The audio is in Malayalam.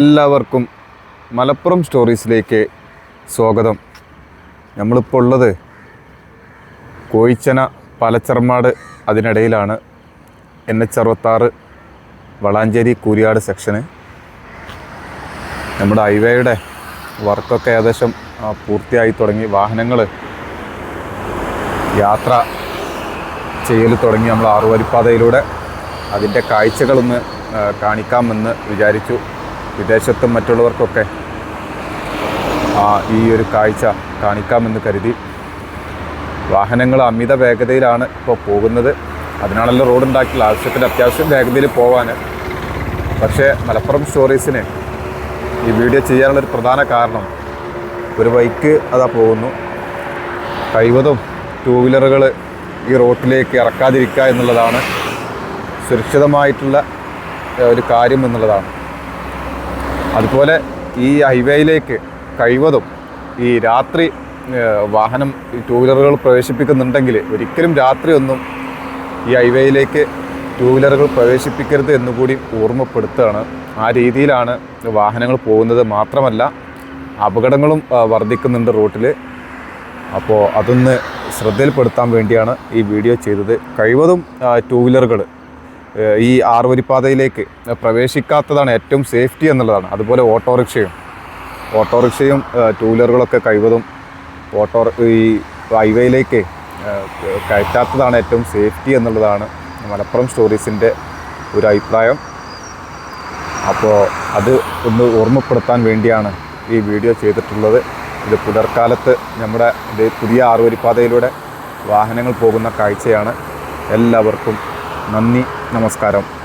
എല്ലാവർക്കും മലപ്പുറം സ്റ്റോറീസിലേക്ക് സ്വാഗതം. നമ്മളിപ്പോൾ ഉള്ളത് കോയിച്ചന പലച്ചർമാട് അതിനിടയിലാണ്. എൻ എച്ച് അറുപത്താറ് വളാഞ്ചേരി കൂരിയാട് സെക്ഷന്. നമ്മുടെ ഹൈവേയുടെ വർക്കൊക്കെ ഏകദേശം പൂർത്തിയായി തുടങ്ങി. വാഹനങ്ങൾ യാത്ര ചെയ്യൽ തുടങ്ങി. നമ്മൾ ആറുവരിപ്പാതയിലൂടെ അതിന്റെ കാഴ്ചകളൊന്ന് കാണിക്കാമെന്ന് വിചാരിച്ചു. വിദേശത്തും മറ്റുള്ളവർക്കൊക്കെ ആ, ഈ ഒരു കാഴ്ച കാണിക്കാമെന്ന് കരുതി. വാഹനങ്ങൾ അമിത വേഗതയിലാണ് ഇപ്പോൾ പോകുന്നത്. അതിനാണല്ലോ റോഡ് ഉണ്ടാക്കിയുള്ള ആവശ്യത്തിന് അത്യാവശ്യം വേഗതയിൽ പോകാൻ പക്ഷേ മലപ്പുറം സ്റ്റോറീസിന് ഈ വീഡിയോ ചെയ്യാനുള്ളൊരു പ്രധാന കാരണം ഒരു ബൈക്ക് അതാ പോകുന്നു. കഴിവതും ടൂ വീലറുകൾ ഈ റോട്ടിലേക്ക് ഇറക്കാതിരിക്കുക എന്നുള്ളതാണ് സുരക്ഷിതമായിട്ടുള്ള ഒരു കാര്യം എന്നുള്ളതാണ്. അതുപോലെ ഈ ഹൈവേയിലേക്ക് കഴിവതും ഈ രാത്രി വാഹനം ടൂ വീലറുകൾ പ്രവേശിപ്പിക്കുന്നുണ്ടെങ്കിൽ ഒരിക്കലും രാത്രി ഒന്നും ഈ ഹൈവേയിലേക്ക് ടൂ വീലറുകൾ പ്രവേശിപ്പിക്കരുത് എന്നുകൂടി ഓർമ്മപ്പെടുത്തുകയാണ്. ആ രീതിയിലാണ് വാഹനങ്ങൾ പോകുന്നത് മാത്രമല്ല അപകടങ്ങളും വർദ്ധിക്കുന്നുണ്ട് റോട്ടിൽ. അപ്പോൾ അതൊന്ന് ശ്രദ്ധയിൽപ്പെടുത്താൻ വേണ്ടിയാണ് ഈ വീഡിയോ ചെയ്തത്. കഴിവതും ടൂ വീലറുകൾ ഈ ആറുവരിപ്പാതയിലേക്ക് പ്രവേശിക്കാത്തതാണ് ഏറ്റവും സേഫ്റ്റി എന്നുള്ളതാണ്. അതുപോലെ ഓട്ടോറിക്ഷയും. ഓട്ടോറിക്ഷയും ടൂ വീലറുകളൊക്കെ കഴിവതും ഓട്ടോ ഈ ഹൈവേയിലേക്ക് കയറ്റാത്തതാണ് ഏറ്റവും സേഫ്റ്റി എന്നുള്ളതാണ് മലപ്പുറം സ്റ്റോറീസിന്റെ ഒരു അഭിപ്രായം. അപ്പോൾ അത് ഒന്ന് ഓർമ്മപ്പെടുത്താൻ വേണ്ടിയാണ് ഈ വീഡിയോ ചെയ്തിട്ടുള്ളത്. ഇത് പുലർക്കാലത്ത് നമ്മുടെ പുതിയ ആറുവരിപ്പാതയിലൂടെ വാഹനങ്ങൾ പോകുന്ന കാഴ്ചയാണ്. എല്ലാവർക്കും നന്ദി നമസ്കാരം.